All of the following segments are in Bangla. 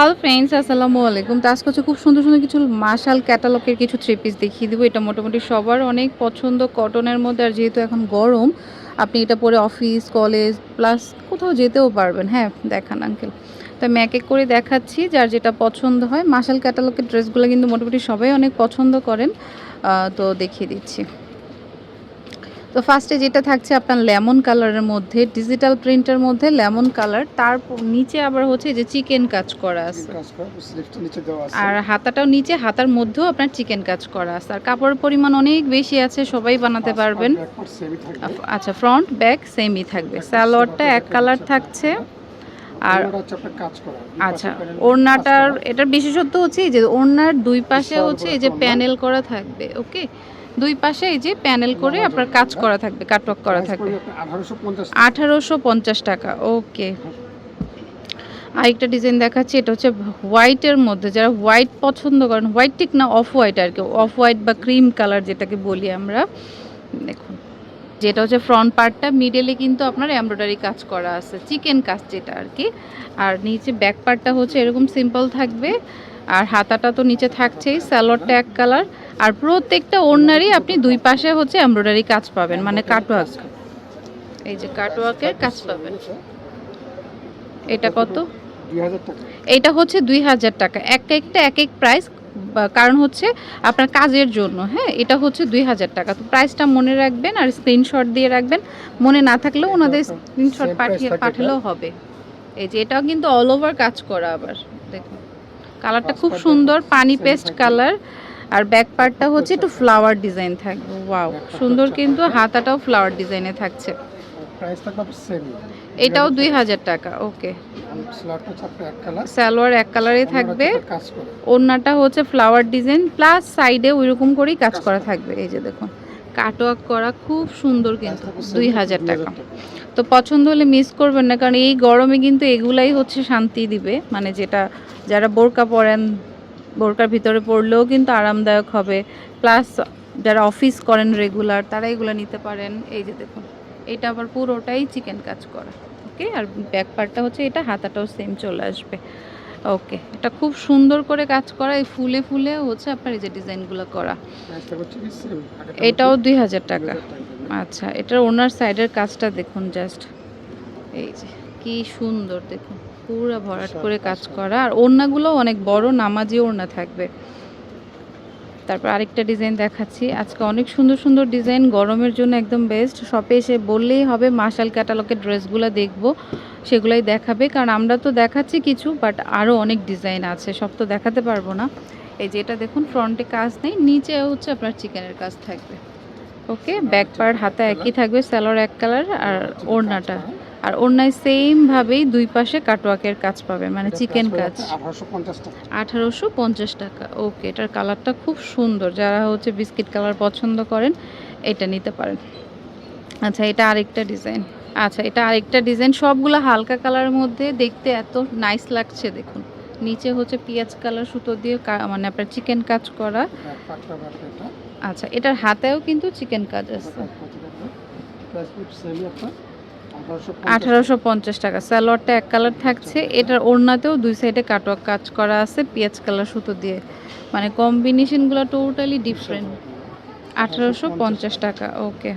হ্যালো ফ্রেন্ডস আসসালামু আলাইকুম। তো আজকে হচ্ছে খুব সুন্দর সুন্দর কিছু মার্শাল ক্যাটালগের কিছু থ্রি পিস দেখিয়ে দেবো। এটা মোটামুটি সবার অনেক পছন্দ কটনের মধ্যে। আর যেহেতু এখন গরম, আপনি এটা পরে অফিস কলেজ প্লাস কোথাও যেতেও পারবেন। হ্যাঁ দেখান আঙ্কেল তো আমি এক এক করে দেখাচ্ছি, যার যেটা পছন্দ হয়। মার্শাল ক্যাটালগের ড্রেসগুলো কিন্তু মোটামুটি সবাই অনেক পছন্দ করেন। তো দেখিয়ে দিচ্ছি। তো ফার্স্টে যেটা থাকছে আপনার লেমন কালারের মধ্যে ডিজিটাল প্রিন্টের মধ্যে লেমন কালার তার নিচে আবার হচ্ছে যে চিকেন কাজ করা আছে। আর হাতাটাও নিচে হাতার মধ্যেও আপনার চিকেন কাজ করা আছে। আর কাপড়ের পরিমাণ অনেক বেশি আছে সবাই বানাতে পারবেন। আচ্ছা ফ্রন্ট ব্যাক সেমই থাকবে। সালোয়ারটা এক কালার থাকছে। আর আচ্ছা ওড়নাটার এটার বিশেষত্ব হচ্ছে যে ওড়নার দুই পাশে হচ্ছে এই যে প্যানেল করা থাকবে ওকে দুই পাশে এই যে প্যানেল করে আপনার কাজ করা থাকবে কাটওয়ার্ক করা থাকবে। পড়বে আপনার 1850 আঠারোশো পঞ্চাশ টাকা ওকে। আরেকটা ডিজাইন দেখাচ্ছি এটা হচ্ছে হোয়াইটের মধ্যে যারা হোয়াইট পছন্দ করেন হোয়াইট ঠিক না অফ হোয়াইট আর কি অফ হোয়াইট বা ক্রিম কালার যেটাকে বলি আমরা। দেখুন যেটা হচ্ছে ফ্রন্ট পার্টটা মিডলে কিন্তু আপনার এমব্রয়ডারি কাজ করা আছে চিকেন কাজ যেটা আর কি। আর নিচে ব্যাক পার্টটা হচ্ছে এরকম সিম্পল থাকবে। আর হাতাটা তো নিচে থাকছেই স্যালোয়ারটা এক কালার। আর প্রত্যেকটা ওড়নারই আপনি দুই পাশে হচ্ছে এমব্রয়ডারি কাজ পাবেন মানে কাটওয়ার্ক। এই যে কাটওয়ার্কের কাজ পাবেন। এটা কত? 2000 টাকা এইটা হচ্ছে দুই হাজার টাকা। এক একটা এক এক প্রাইস কারণ হচ্ছে আপনার কাজের জন্য হ্যাঁ? এটা হচ্ছে দুই হাজার টাকা। তো প্রাইসটা মনে রাখবেন আর স্ক্রিনশট দিয়ে রাখবেন। মনে না থাকলেও ওনাদের স্ক্রিনশট পাঠিয়ে পাঠালেও হবে। এই যে এটাও কিন্তু অল ওভার কাজ করা আবার দেখুন। কালারটা খুব সুন্দর পানি পেস্ট কালার আর ব্যাক পার্টটা হচ্ছে একটু ফ্লাওয়ার ডিজাইন থাকবে ওয়াও সুন্দর কিন্তু হাতাটাও ফ্লাওয়ার ডিজাইনে থাকছে। এটাও দুই হাজার টাকা ওকে সালোয়ার এক কালারে থাকবে। ওড়নাটা হচ্ছে ফ্লাওয়ার ডিজাইন প্লাস সাইডে ওইরকম করেই কাজ করা থাকবে এই যে দেখুন। কাটওয়ার্ক করা খুব সুন্দর কিন্তু দুই হাজার টাকা। তো পছন্দ হলে মিস করবেন না কারণ এই গরমে কিন্তু এগুলাই হচ্ছে শান্তি দিবে মানে যেটা যারা বোরকা পরেন বোরকার ভিতরে পড়লেও কিন্তু আরামদায়ক হবে। প্লাস যারা অফিস করেন রেগুলার তারা এগুলো নিতে পারেন। এই যে দেখুন এটা আবার পুরোটাই চিকেন কাজ করা। ওকে আর ব্যাক পার্টটা হচ্ছে এটা হাতাটাও সেম চলে আসবে। ওকে এটা খুব সুন্দর করে কাজ করা। এই ফুলে ফুলে হচ্ছে আপনার এই যে ডিজাইনগুলো করা। এটাও দুই হাজার টাকা। আচ্ছা এটার ওনার সাইডের কাজটা দেখুন জাস্ট এই যে কি সুন্দর দেখুন। পুরো ভরাট করে কাজ করা। আর ওড়নাগুলো অনেক বড় নামাজি ওড়না থাকবে। তারপর আরেকটা ডিজাইন দেখাচ্ছি। আজকে অনেক সুন্দর সুন্দর ডিজাইন গরমের জন্য একদম বেস্ট শপে এসে বললেই হবে মার্শাল ক্যাটালগের ড্রেসগুলো দেখব সেগুলাই দেখাবে। কারণ আমরা তো দেখাচ্ছি কিছু বাট আরও অনেক ডিজাইন আছে সব তো দেখাতে পারব না। এই যে এটা দেখুন ফ্রন্টে কাজ নেই নিচে হচ্ছে আপনার চিকেনের কাজ থাকবে। ওকে ব্যাক পার্ট হাতে একই থাকবে স্যালোর এক কালার আর ওড়নাটা। আর ওড়নায় সেম ভাবেই দুই পাশে কাটওয়ার্কের কাজ পাবেন মানে চিকেন কাজ। 1850 টাকা। আঠারোশো পঞ্চাশ টাকা ওকে এটার কালারটা খুব সুন্দর। যারা হচ্ছে বিস্কিট কালার পছন্দ করেন এটা নিতে পারেন। আচ্ছা এটা আরেকটা ডিজাইন আচ্ছা এটা আরেকটা ডিজাইন সবগুলো হালকা কালারের মধ্যে দেখতে এত নাইস লাগছে দেখুন। নিচে হচ্ছে পেঁয়াজ কালার সুতো দিয়ে মানে আপনার চিকেন কাজ করা। আচ্ছা এটার হাতেও কিন্তু চিকেন কাজ আছে। আঠারোশো পঞ্চাশ টাকা। স্যালোয়ারটা এক কালার থাকছে। এটার ওড়নাতেও দুই সাইডে কাটওয়ার্ক কাজ করা আছে পেঁয়াজ কালার সুতো দিয়ে। মানে কম্বিনেশনগুলো টোটালি ডিফারেন্ট আঠারোশো পঞ্চাশ টাকা ওকে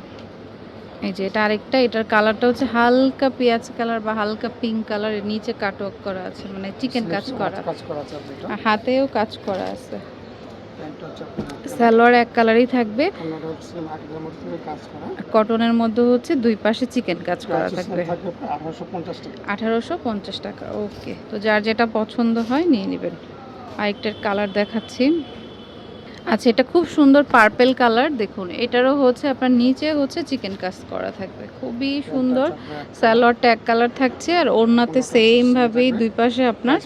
এই যে এটা আরেকটা এটার কালারটা হচ্ছে হালকা পেঁয়াজ কালার বা হালকা পিঙ্ক কালার নিচে কাটওয়ার্ক করা আছে। মানে চিকেন কাজ করা। হাতেও কাজ করা আছে। স্যালোয়ার এক কালারই থাকবে। কটনের মধ্যে হচ্ছে দুই পাশে চিকেন কাজ করা থাকবে। থাকবে আপনার 1850 টাকা। আঠারোশো পঞ্চাশ টাকা ওকে। তো যার যেটা পছন্দ হয় নিয়ে নেবেন। আরেকটার কালার দেখাচ্ছি। আচ্ছা এটা খুব সুন্দর পার্পেল কালার দেখুন। এটারও হচ্ছে আপনার নিচে হচ্ছে চিকেন কাজ করা থাকবে। খুবই সুন্দর। স্যালোয়ারটা ট্যাগ কালার থাকছে আর ওড়নাতে সেম ভাবেই দুই পাশে আপনার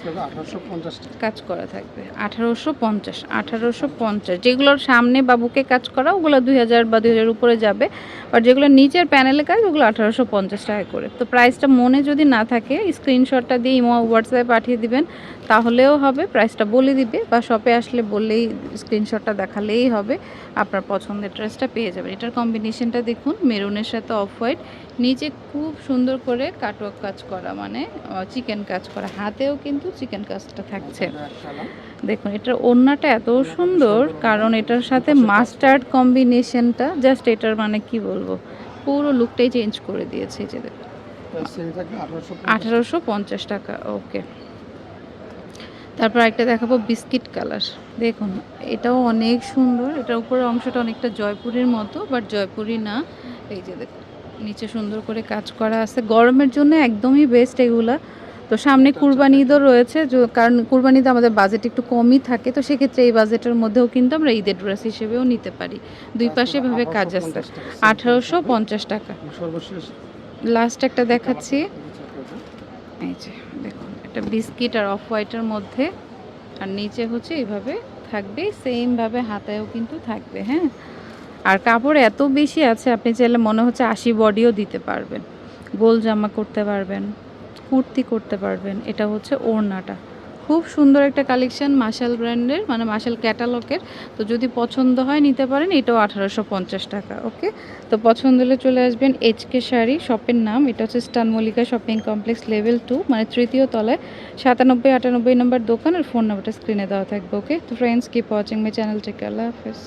কাজ করা থাকবে। আঠারোশো পঞ্চাশ আঠারোশো পঞ্চাশ। যেগুলোর সামনে বা বুকে কাজ করা ওগুলো দুই হাজার বা দুই হাজার উপরে যাবে। আর যেগুলো নিচের প্যানেলে কাজ ওগুলো আঠারোশো পঞ্চাশ টাকা করে। তো প্রাইসটা মনে যদি না থাকে স্ক্রিনশটটা দিয়ে ইমো হোয়াটসঅ্যাপে পাঠিয়ে দিবেন। তাহলেও হবে প্রাইসটা বলে দিবে বা শপে আসলে বললেই স্ক্রিনশট কালারটা দেখালেই হবে। আপনার পছন্দের ড্রেসটা পেয়ে যাবেন। এটার কম্বিনেশনটা দেখুন মেরুনের সাথে অফ হোয়াইট নিচে খুব সুন্দর করে কাটওয়ার্ক কাজ করা মানে চিকেন কাজ করা। হাতেও কিন্তু চিকেন কাজটা থাকছে। দেখুন এটার ওড়নাটা এত সুন্দর কারণ এটার সাথে মাস্টার্ড কম্বিনেশনটা জাস্ট এটার মানে কি বলব পুরো লুকটাই চেঞ্জ করে দিয়েছে যে দেখুন। আঠারোশো পঞ্চাশ। টাকা ওকে তারপর একটা দেখাবো বিস্কিট কালার। দেখুন এটাও অনেক সুন্দর। এটার উপরের অংশটা অনেকটা জয়পুরের মতো বাট জয়পুরি না। এই যে দেখুন নিচে সুন্দর করে কাজ করা আছে। গরমের জন্য একদমই বেস্ট এগুলা। তো সামনে কুরবানি ঈদও রয়েছে কারণ কুরবানি ঈদে আমাদের বাজেট একটু কমই থাকে। তো সেক্ষেত্রে এই বাজেটের মধ্যেও কিন্তু আমরা ঈদের ড্রেস হিসেবেও নিতে পারি। দুই পাশে এভাবে কাজ আছে। আঠারোশো পঞ্চাশ টাকা। লাস্ট একটা দেখাচ্ছি। এই যে। এটা বিস্কিট আর অফ হোয়াইটের মধ্যে। আর নিচে হচ্ছে এইভাবে থাকবে সেমভাবে হাতায়ও কিন্তু থাকবে হ্যাঁ? আর কাপড় এত বেশি আছে, আপনি চাইলে মনে হচ্ছে আশি বডিও দিতে পারবেন। গোল জামা করতে পারবেন, কুর্তি করতে পারবেন, এটা হচ্ছে ওড়নাটা। খুব সুন্দর একটা কালেকশন মার্শাল ব্র্যান্ডের মানে মাসাল ক্যাটালগের তো যদি পছন্দ হয় নিতে পারেন, এটাও আঠারোশো পঞ্চাশ টাকা ওকে তো পছন্দ হলে চলে আসবেন এইচকে শাড়ি শপের নাম। এটা হচ্ছে স্টান Mallika shopping complex level two মানে তৃতীয় তলায়। সাতানব্বই, আটানব্বই নম্বর দোকান, আর ফোন নাম্বারটা স্ক্রিনে দেওয়া থাকবে ওকে তো friends keep watching my channel take আল্লাহ হাফেজ।